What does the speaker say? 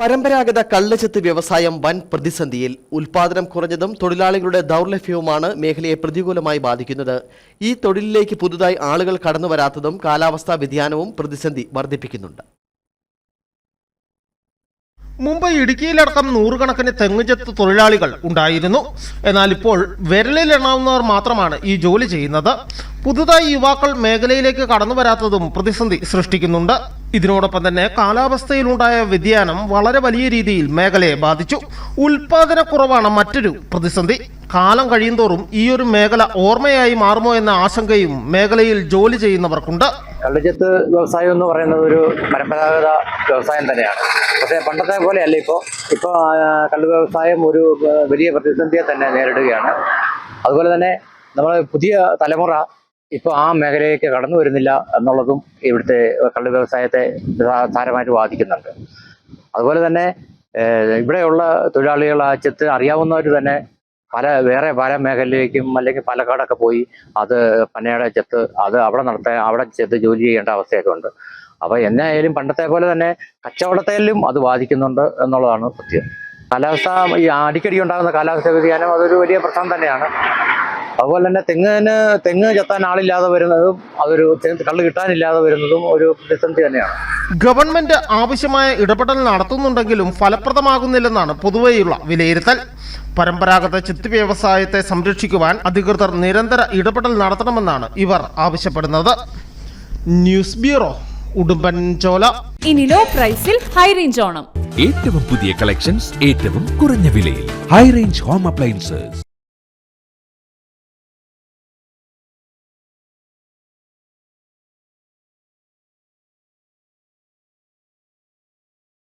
പരമ്പരാഗത കള്ളച്ചെത്ത് വ്യവസായം വൻ പ്രതിസന്ധിയിൽ ഉൽപാദനം കുറഞ്ഞതും തൊഴിലാളികളുടെ ദൗർലഭ്യവുമാണ് മേഖലയെ പ്രതികൂലമായി ബാധിക്കുന്നത്. ഈ തൊഴിലിലേക്ക് പുതുതായി ആളുകൾ കടന്നു വരാത്തതും കാലാവസ്ഥാ വ്യതിയാനവും പ്രതിസന്ധി വർദ്ധിപ്പിക്കുന്നുണ്ട്. മുമ്പ് ഇടുക്കിയിലടക്കം നൂറുകണക്കിന് തെങ്ങുചെത്ത് തൊഴിലാളികൾ ഉണ്ടായിരുന്നു. എന്നാൽ ഇപ്പോൾ വിരലിലെണ്ണാവുന്നവർ മാത്രമാണ് ഈ ജോലി ചെയ്യുന്നത്. പുതുതായി യുവാക്കൾ മേഖലയിലേക്ക് കടന്നു വരാത്തതും പ്രതിസന്ധി സൃഷ്ടിക്കുന്നുണ്ട്. ഇതിനോടൊപ്പം തന്നെ കാലാവസ്ഥയിലുണ്ടായ വ്യതിയാനം വളരെ വലിയ രീതിയിൽ മേഖലയെ ബാധിച്ചു. ഉൽപാദനക്കുറവാണ് മറ്റൊരു പ്രതിസന്ധി. കാലം കഴിയുന്തോറും ഈ ഒരു മേഖല ഓർമ്മയായി മാറുമോ എന്ന ആശങ്കയും മേഖലയിൽ ജോലി ചെയ്യുന്നവർക്കുണ്ട്. കള്ളിച്ചത്ത് വ്യവസായം എന്ന് പറയുന്നത് ഒരു പരമ്പരാഗത വ്യവസായം തന്നെയാണ്. പക്ഷേ പണ്ടത്തെ പോലെയല്ല ഇപ്പോൾ ഇപ്പോൾ കള്ളു വ്യവസായം ഒരു വലിയ പ്രതിസന്ധിയെ തന്നെ നേരിടുകയാണ്. അതുപോലെ തന്നെ നമ്മൾ പുതിയ തലമുറ ഇപ്പോൾ ആ മേഖലയിലേക്ക് കടന്നു വരുന്നില്ല എന്നുള്ളതും ഇവിടുത്തെ കള്ളി വ്യവസായത്തെ സാരമായിട്ട് ബാധിക്കുന്നുണ്ട്. അതുപോലെ തന്നെ ഇവിടെയുള്ള തൊഴിലാളികൾ ആ ചെത്ത് അറിയാവുന്നവർ തന്നെ പല വേറെ പല മേഖലയിലേക്കും അല്ലെങ്കിൽ പാലക്കാടൊക്കെ പോയി അത് പനയുടെ ചെത്ത് അത് അവിടെ നടത്താൻ അവിടെ ചെത്ത് ജോലി ചെയ്യേണ്ട അവസ്ഥയൊക്കെ ഉണ്ട്. അപ്പോൾ എന്നായാലും പണ്ടത്തെ പോലെ തന്നെ കച്ചവടത്തേലും അത് ബാധിക്കുന്നുണ്ട് എന്നുള്ളതാണ് സത്യം. കാലാവസ്ഥ ഈ അടിക്കടി ഉണ്ടാകുന്ന കാലാവസ്ഥ വ്യതിയാനം അതൊരു വലിയ പ്രശ്നം തന്നെയാണ്. അതുപോലെ തന്നെ തെങ്ങിന് തെങ്ങ് ചെത്താൻ ആളില്ലാതെ വരുന്നതും അതൊരു കള്ള് കിട്ടാനില്ലാതെ വരുന്നതും ഒരു പ്രതിസന്ധി തന്നെയാണ്. ഗവൺമെന്റ് ആവശ്യമായ ഇടപെടൽ നടത്തുന്നുണ്ടെങ്കിലും ഫലപ്രദമാകുന്നില്ലെന്നാണ് പൊതുവെയുള്ള വിലയിരുത്തൽ. പരമ്പരാഗത ചിത്ത് വ്യവസായത്തെ സംരക്ഷിക്കുവാൻ അധികൃതർ നിരന്തര ഇടപെടൽ നടത്തണമെന്നാണ് ഇവർ ആവശ്യപ്പെടുന്നത്. ന്യൂസ് ബ്യൂറോ ഉടുമ്പൻചോല ഇനി ലോ പ്രൈസിൽ ഹൈ റേഞ്ച് ഓണം. ഏറ്റവും പുതിയ കളക്ഷൻസ് ഏറ്റവും കുറഞ്ഞ വിലയിൽ. High range home appliances